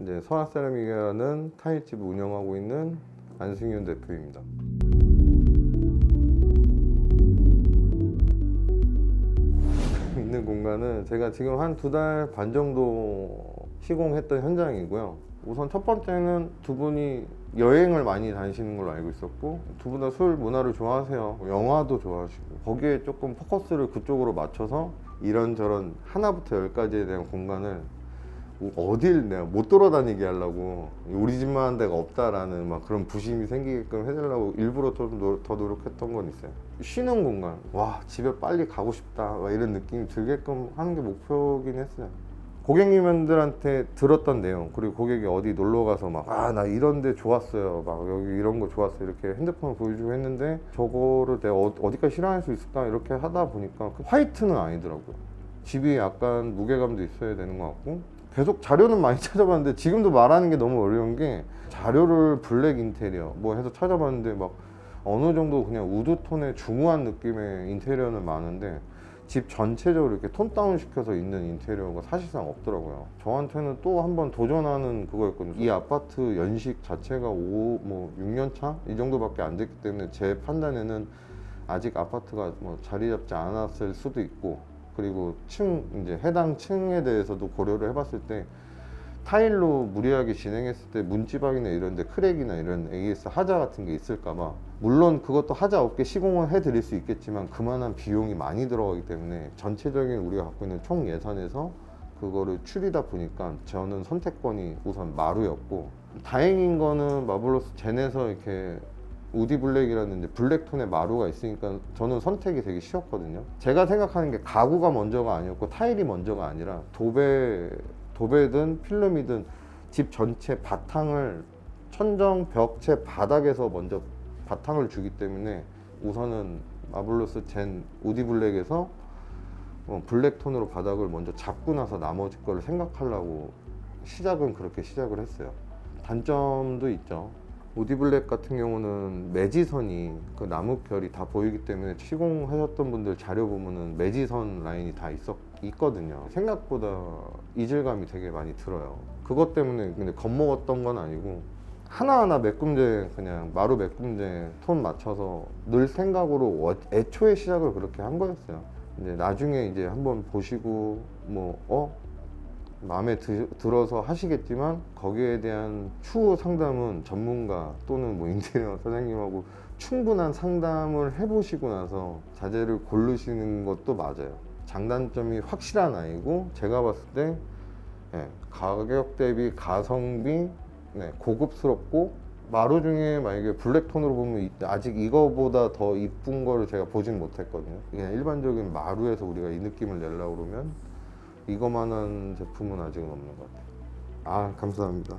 네, 서아세라믹이라는 타일집 운영하고 있는 안승윤 대표입니다. 있는 공간은 제가 지금 한 두 달 반 정도 시공했던 현장이고요. 우선 첫 번째는 두 분이 여행을 많이 다니시는 걸로 알고 있었고 두 분 다 술 문화를 좋아하세요. 영화도 좋아하시고 거기에 조금 포커스를 그쪽으로 맞춰서 이런저런 하나부터 열까지에 대한 공간을 어딜 내가 못 돌아다니게 하려고 우리 집만 한 데가 없다라는 막 그런 부심이 생기게끔 해주려고 일부러 좀 노- 더 노력했던 건 있어요. 쉬는 공간. 와 집에 빨리 가고 싶다. 막 이런 느낌이 들게끔 하는 게 목표긴 했어요. 고객님들한테 들었던 내용 그리고 고객이 어디 놀러 가서 막 아 나 이런 데 좋았어요 막 여기 이런 거 좋았어요 이렇게 핸드폰을 보여주고 했는데 저거를 내가 어, 어디까지 실현할 수 있을까 이렇게 하다 보니까 그 화이트는 아니더라고요 집이 약간 무게감도 있어야 되는 것 같고 계속 자료는 많이 찾아봤는데 지금도 말하는 게 너무 어려운 게 자료를 블랙 인테리어 뭐 해서 찾아봤는데 막 어느 정도 그냥 우드톤의 중후한 느낌의 인테리어는 많은데 집 전체적으로 이렇게 톤 다운 시켜서 있는 인테리어가 사실상 없더라고요. 저한테는 또 한 번 도전하는 그거였거든요. 이 아파트 연식 자체가 5, 뭐 6년 차? 이 정도밖에 안 됐기 때문에 제 판단에는 아직 아파트가 뭐 자리 잡지 않았을 수도 있고 그리고 층, 이제 해당 층에 대해서도 고려를 해봤을 때 타일로 무리하게 진행했을 때 문지방이나 이런 데 크랙이나 이런 AS 하자 같은 게 있을까봐 물론 그것도 하자 없게 시공을 해드릴 수 있겠지만 그만한 비용이 많이 들어가기 때문에 전체적인 우리가 갖고 있는 총 예산에서 그거를 줄이다 보니까 저는 선택권이 우선 마루였고 다행인 거는 마블로스 젠에서 이렇게 우디 블랙이라는 블랙톤의 마루가 있으니까 저는 선택이 되게 쉬웠거든요. 제가 생각하는 게 가구가 먼저가 아니었고 타일이 먼저가 아니라 도배 도배든 필름이든 집 전체 바탕을 천정 벽체 바닥에서 먼저 바탕을 주기 때문에 우선은 마블로스 젠 우디 블랙에서 어, 블랙톤으로 바닥을 먼저 잡고 나서 나머지 거를 생각하려고 시작은 그렇게 시작을 했어요. 단점도 있죠. 우디 블랙 같은 경우는 매지선이 그 나무결이 다 보이기 때문에 시공하셨던 분들 자료 보면은 매지선 라인이 다 있었 있거든요. 생각보다 이질감이 되게 많이 들어요. 그것 때문에 근데 겁먹었던 건 아니고 하나하나 메꿈제 그냥 마루 메꿈제 톤 맞춰서 늘 생각으로 어- 애초에 시작을 그렇게 한 거였어요. 이제 나중에 이제 한번 보시고 뭐 어? 마음에 드, 들어서 하시겠지만 거기에 대한 추후 상담은 전문가 또는 뭐 인테리어 사장님하고 충분한 상담을 해보시고 나서 자재를 고르시는 것도 맞아요. 장단점이 확실한 아이고 제가 봤을 때 예, 가격 대비 가성비 네, 고급스럽고 마루 중에 만약에 블랙톤으로 보면 이- 아직 이거보다 더 이쁜 거를 제가 보진 못했거든요. 그냥 일반적인 마루에서 우리가 이 느낌을 내려고 그러면 이거만한 제품은 아직은 없는 것 같아요. 아, 감사합니다.